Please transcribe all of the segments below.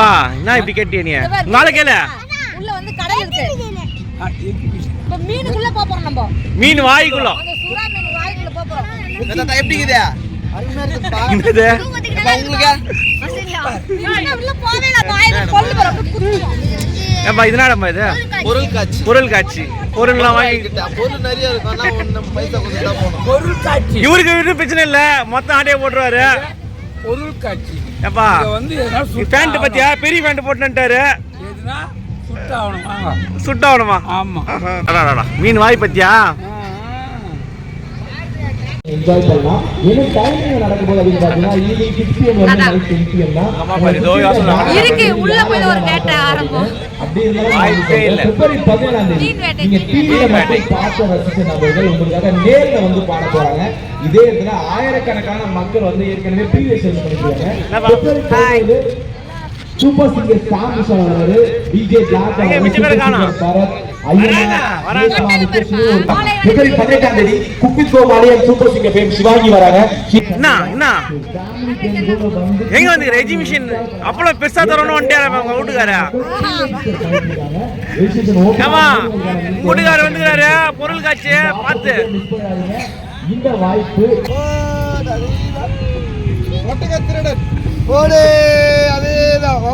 ஏப்பா என்ன இப்படி கேட்டிய நீ நாளை கேளு. உள்ள வந்து கடல் இருக்கு. இப்ப மீனுக்குள்ள போறோம் நம்ம. மீன் வாய்க்குள்ள. அந்த சுறா மீன் வாய்க்குள்ள போறோம். எப்படி இருக்குதா? அருமையா இருக்குப்பா என்னது? உங்களுக்கு? மீன் உள்ள போவே வாயில கொல்லு போறோம் குத்துவோம். ஏப்பா இது என்னடா இது? பொருள் காட்சி. பொருள் காட்சி. பொருள்லாம் வாங்கி கிட்ட பொருள் நிறைய இருக்கும் நம்ம பைசா கொஞ்சம் தான் போகணும். இவருக்கு இது பிரச்சனை இல்ல. மொத்தம் ஆட்டையை போட்டுருவாரு. பொருள் காட்சி ஏப்பா வந்து பேண்ட். பத்தியா? பெரிய பேண்ட் போட்டுட்டாரு சுட்டாகணுமா ஆமா. அடாடாடா. மீன் வாய் பத்தியா? என்ஜாய் பண்ணலாம். என்ன டைமிங் நடக்கும்போது அப்படின்னு பார்த்தீங்கன்னா ஈவினிங் சிக்ஸ் பிஎம் வந்து நைட் டென் பிஎம் தான். இருக்கு உள்ள போய் ஒரு வேட்டை ஆரம்பம். அப்படி இருந்தாலும் வாய்ப்பே இல்ல. பிப்ரவரி பதினேழாம் தேதி. மீன் வேட்டை. நீங்க டிவியில மட்டும் பார்த்து ரசிச்ச நபர்கள் உங்களுக்காக நேர்ல வந்து பாட போறாங்க. இதே இடத்துல ஆயிரக்கணக்கான மக்கள் வந்து ஏற்கனவே previous February super singer Sam வராரு. DJ black? பரத். பிப்ரவரி பதினெட்டாம் தேதி சூப்பர் சிங்கர் வராங்க. என்ன என்ன எங்க வந்து எஜிபிஷன் அப்பளம் பெருசா தரணும் வந்துட்டாரு உங்க வீட்டுக்கார? ஏமா வீட்டுக்காரர் வந்துக்கிறாரு. பொருள் காட்சி பார்த்து. இந்த வாய்ப்பு ஓடே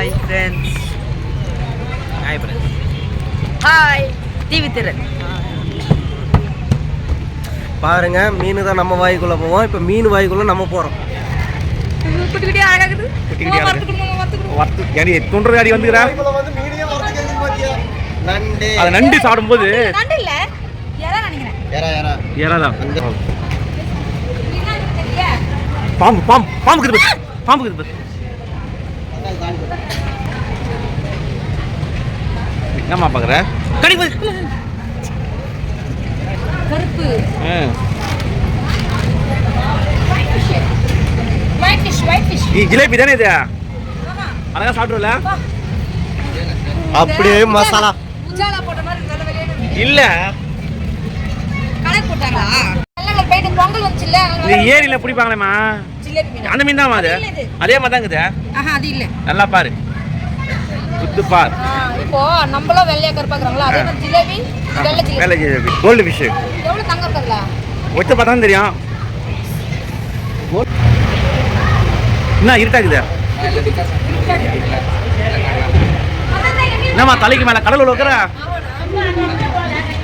hi friends hi friends hi TV திறன் பாருங்க மீன் தான் நம்ம வாய்க்குள்ள போவோம். இப்ப மீன் வாய்க்குள்ள நம்ம போறோம். குட்டி குட்டி அழகாகுது குட்டி குட்டி அழகு. வறுத்து அடி வந்துக்கிறா? நண்டு. அது நண்டு சாப்பிடும்போது நண்டு இல்ல. யாரா நினைக்கிறேன். யாரா யாரா பாம்பு பாம்பு பாம்பு. பாம்பு இருக்குது என்னம்மா பார்க்குற? கடி பாரு. கருப்பு. ஜிலேபி தானே இது? அழகா சாப்பிடுவல அப்படியே மசாலா. உஜாலா போட்ட மாதிரி நல்ல வெளியே இல்ல. ஏரியில மீன். அந்த மீன் தான் அது? அது மாதிரி தான் இருக்குது ஆஹா அது இல்ல. நல்லா பாரு. பார். ஆ, இப்போ நம்மளும் வெள்ளையா கருப்பாக்குறாங்களா அதே மாதிரி ஜிலேபி வெள்ளை ஜிலேபி. வேலை ஜிலேபி. கோல்டு ஃபிஷ் எவ்வளவு தங்கம் இருக்குல்ல ஒத்து பார்த்தா தெரியும். என்ன இருட்டாக்குது? என்னம்மா தலைக்கு மேல கடல்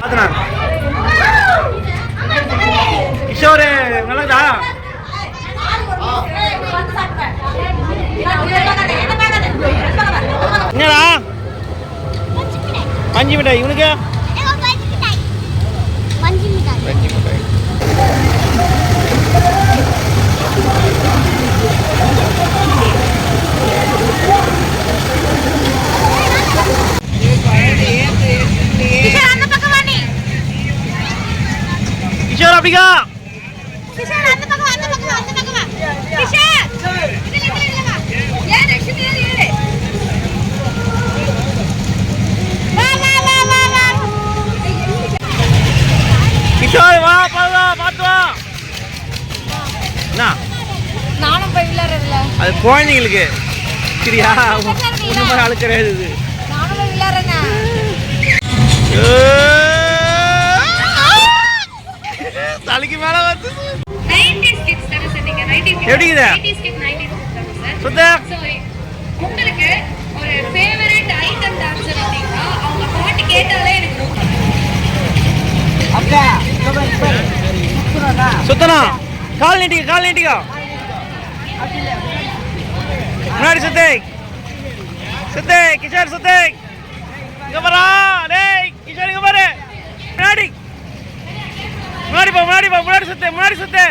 பாத்துனா. கிஷோரு நல்லதா വഞ്ചി മിഠായി ഇവനക്ക് വഞ്ചി മിഠായി ഈശ്വർ അപ്പിക്കാം என்ன? நானும் போய் விளையாடுறதுல. அது குழந்தைங்களுக்கு. சரியா ஒன்று மாதிரி ஆளு கிடையாது இது. நானும் போய் விளையாடுறேங்க தலைக்கு மேல வந்து. 90s kids தானே சார் நீங்க? 90s kids. எப்படி இருக்குது? 90s kids, 90s kids தானே சார்? சுத்த. உங்களுக்கு ஒரு ஃபேவரட் ஐட்டம் டான்சர் அப்படின்னா அவங்க பாட்டு கேட்டாலே எனக்கு ரொம்ப சுத்தனா? கால் நீட்டிக்க கால் நீட்டிக்கோ. முன்னாடி சுத்தே சுத்தே கிஷோர் சுத்தே இங்க வரா டேய் கிஷோர் இங்க பாரு. முன்னாடி. முன்னாடி போ முன்னாடி போ முன்னாடி சுத்தே முன்னாடி சுத்தே.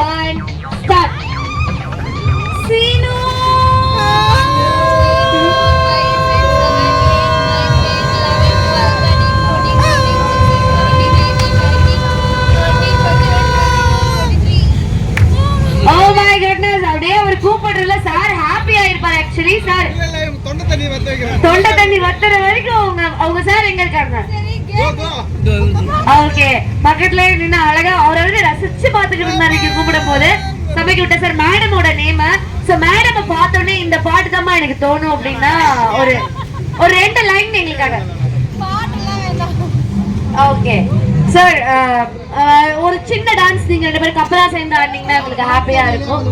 One start Seenu Oh my goodness, அப்படியே அவர் கூப்பிடுறதுல சார் ஹாப்பி ஆயிருப்பாரு ஆக்சுவலி சார். தொண்டை தண்ணி வத்துற வரைக்கும் அவங்க அவங்க சார் எங்க இருக்காங்க ஓகே பக்கத்துல நின்று அழகா அவரை வந்து ரசிச்சு பாத்துக்கிட்டு இருந்தாரு கூப்பிடும் போது சமைக்க விட்ட சார் மேடமோட நேம சோ மேடம் பார்த்தோன்னே இந்த பாட்டு தான் எனக்கு தோணும் அப்படின்னா ஒரு ஒரு ரெண்டு லைன் எங்களுக்காக ஓகே சார் ஒரு சின்ன டான்ஸ் நீங்க ரெண்டு பேரும் கப்பலா சேர்ந்து ஆடினீங்கன்னா உங்களுக்கு ஹாப்பியா இருக்கும்